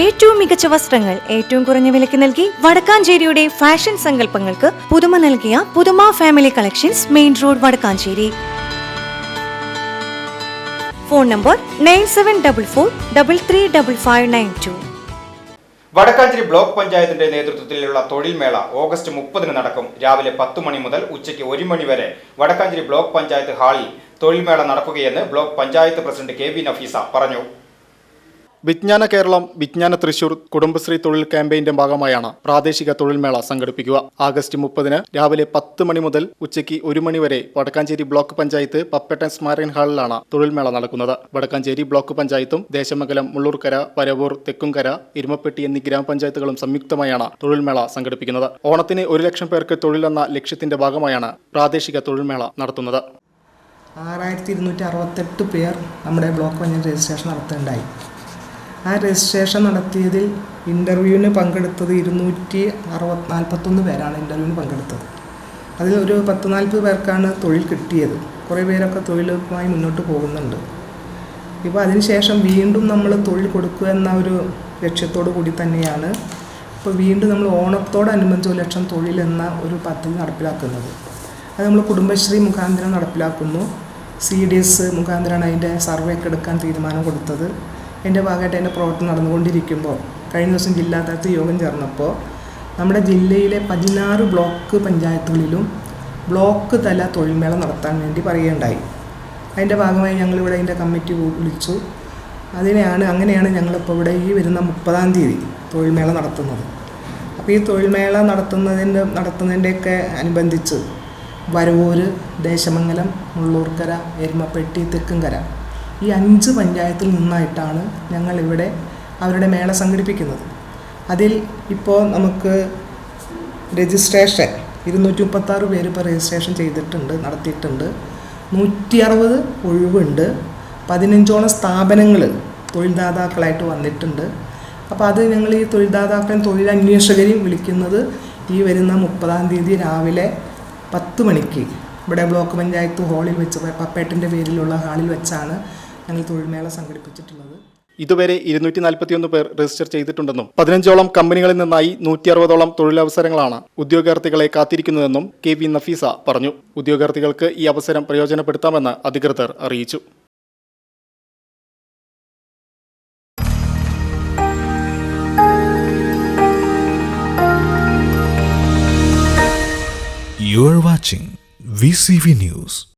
ഏറ്റവും മികച്ച വസ്ത്രങ്ങൾ ഏറ്റവും കുറഞ്ഞ വിലയ്ക്ക് നൽകി വടക്കാഞ്ചേരിയുടെ ഫാഷൻ സങ്കല്പങ്ങൾക്ക് പുതുമ നൽകിയ പുതുമ family collections main road Vadakkanchery. Phone number nine seven double four double three double five nine two Vadakkanchery block പഞ്ചായത്തിന്റെ നേതൃത്വത്തിലുള്ള തൊഴിൽ മേള ഓഗസ്റ്റ് മുപ്പതിന് നടക്കും. രാവിലെ പത്ത് മണി മുതൽ ഉച്ചയ്ക്ക് ഒരു മണി വരെ വടക്കാഞ്ചേരി ബ്ലോക്ക് പഞ്ചായത്ത് ഹാളിൽ തൊഴിൽമേള നടക്കുകയെന്ന് block panchayat president K V Nafeesa പറഞ്ഞു. വിജ്ഞാന കേരളം വിജ്ഞാന തൃശൂർ കുടുംബശ്രീ തൊഴിൽ ക്യാമ്പയിന്റെ ഭാഗമായാണ് പ്രാദേശിക തൊഴിൽമേള സംഘടിപ്പിക്കുക. ആഗസ്റ്റ് മുപ്പതിന് രാവിലെ പത്ത് മണി മുതൽ ഉച്ചയ്ക്ക് ഒരു മണി വരെ വടക്കാഞ്ചേരി ബ്ലോക്ക് പഞ്ചായത്ത് പപ്പട്ടൻ സ്മാരകൻ ഹാളിലാണ് തൊഴിൽമേള നടക്കുന്നത്. വടക്കാഞ്ചേരി ബ്ലോക്ക് പഞ്ചായത്തും ദേശമംഗലം മുള്ളൂർക്കര പരവൂർ തെക്കുംകര ഇരുമപ്പെട്ടി എന്നീ ഗ്രാമപഞ്ചായത്തുകളും സംയുക്തമായാണ് തൊഴിൽമേള സംഘടിപ്പിക്കുന്നത്. ഓണത്തിന് ഒരു ലക്ഷം പേർക്ക് തൊഴിലെന്ന ലക്ഷ്യത്തിന്റെ ഭാഗമായാണ് പ്രാദേശിക തൊഴിൽമേള നടത്തുന്നത്. ആറായിരത്തി ഇരുന്നൂറ്റി അറുപത്തെട്ട് പേർ നമ്മുടെ ബ്ലോക്ക് പഞ്ചായത്ത് രജിസ്ട്രേഷൻ നടത്തുകയുണ്ടായി. ആ രജിസ്ട്രേഷൻ നടത്തിയതിൽ ഇന്റർവ്യൂവിന് പങ്കെടുത്തത് ഇരുന്നൂറ്റി അറുപത് നാൽപ്പത്തൊന്ന് പേരാണ് ഇന്റർവ്യൂവിന് പങ്കെടുത്തത്. അതിൽ ഒരു പത്ത് നാൽപ്പത് പേർക്കാണ് തൊഴിൽ കിട്ടിയത്. കുറേ പേരൊക്കെ തൊഴിലുമായി മുന്നോട്ട് പോകുന്നുണ്ട്. ഇപ്പോൾ അതിനുശേഷം വീണ്ടും നമ്മൾ തൊഴിൽ കൊടുക്കുക എന്ന ഒരു ലക്ഷ്യത്തോടു കൂടി തന്നെയാണ് ഇപ്പോൾ വീണ്ടും നമ്മൾ ഓണത്തോടനുബന്ധിച്ച് ഒരു ലക്ഷം തൊഴിൽ എന്ന ഒരു പദ്ധതി നടപ്പിലാക്കുന്നത്. അത് നമ്മൾ കുടുംബശ്രീ മുഖാന്തരം നടപ്പിലാക്കുന്നു. സി ഡി എസ് മുഖാന്തരമാണ് അതിന്റെ സർവേ ഒക്കെ എടുക്കാൻ തീരുമാനം കൊടുത്തത്. എന്റെ ഭാഗമായിട്ട് എന്റെ പ്രവർത്തനം നടന്നുകൊണ്ടിരിക്കുമ്പോൾ കഴിഞ്ഞ ദിവസം ജില്ലാ തലത്തിൽ യോഗം ചേർന്നപ്പോൾ നമ്മുടെ ജില്ലയിലെ പതിനാറ് ബ്ലോക്ക് പഞ്ചായത്തുകളിലും ബ്ലോക്ക് തല തൊഴിൽമേള നടത്താൻ വേണ്ടി പറയുകയുണ്ടായി. അതിന്റെ ഭാഗമായി ഞങ്ങളിവിടെ അതിന്റെ കമ്മിറ്റി വിളിച്ചു. അതിനെയാണ് അങ്ങനെയാണ് ഞങ്ങളിപ്പോൾ ഇവിടെ ഈ വരുന്ന മുപ്പതാം തീയതി തൊഴിൽമേള നടത്തുന്നത്. അപ്പോൾ ഈ തൊഴിൽമേള നടത്തുന്നതിന്റെ നടത്തുന്നതിന്റെയൊക്കെ അനുബന്ധിച്ച് വരവൂര് ദേശമംഗലം മുള്ളൂർക്കര എരുമപ്പെട്ടി തെക്കുംകര ഈ അഞ്ച് പഞ്ചായത്തിൽ നിന്നായിട്ടാണ് ഞങ്ങളിവിടെ അവരുടെ മേള സംഘടിപ്പിക്കുന്നത്. അതിൽ ഇപ്പോൾ നമുക്ക് രജിസ്ട്രേഷൻ ഇരുന്നൂറ്റി മുപ്പത്താറ് പേര് ഇപ്പോൾ രജിസ്ട്രേഷൻ ചെയ്തിട്ടുണ്ട് നടത്തിയിട്ടുണ്ട്. നൂറ്റി അറുപത് ഒഴിവുണ്ട്. പതിനഞ്ചോളം സ്ഥാപനങ്ങൾ തൊഴിൽദാതാക്കളായിട്ട് വന്നിട്ടുണ്ട്. അപ്പോൾ അത് ഞങ്ങൾ ഈ തൊഴിൽദാതാക്കളെയും തൊഴിലന്വേഷകരെയും വിളിക്കുന്നത് ഈ വരുന്ന മുപ്പതാം തീയതി രാവിലെ പത്ത് മണിക്ക്. ഇവിടെ ബ്ലോക്ക് പഞ്ചായത്ത് ഹാളിൽ വെച്ച് പപ്പേട്ടിന്റെ പേരിലുള്ള ഹാളിൽ വെച്ചാണ് ഞങ്ങൾ തൊഴിൽമേള സംഘടിപ്പിച്ചിട്ടുള്ളത്. ഇതുവരെ ഇരുന്നൂറ്റി നാൽപ്പത്തിയൊന്ന് പേർ രജിസ്റ്റർ ചെയ്തിട്ടുണ്ടെന്നും പതിനഞ്ചോളം കമ്പനികളിൽ നിന്നായി നൂറ്റി അറുപതോളം തൊഴിലവസരങ്ങളാണ് ഉദ്യോഗാർത്ഥികളെ കാത്തിരിക്കുന്നതെന്നും കെ വി നഫീസ പറഞ്ഞു. ഉദ്യോഗാർത്ഥികൾക്ക് ഈ അവസരം പ്രയോജനപ്പെടുത്താമെന്ന് അധികൃതർ അറിയിച്ചു. You are watching VCV News.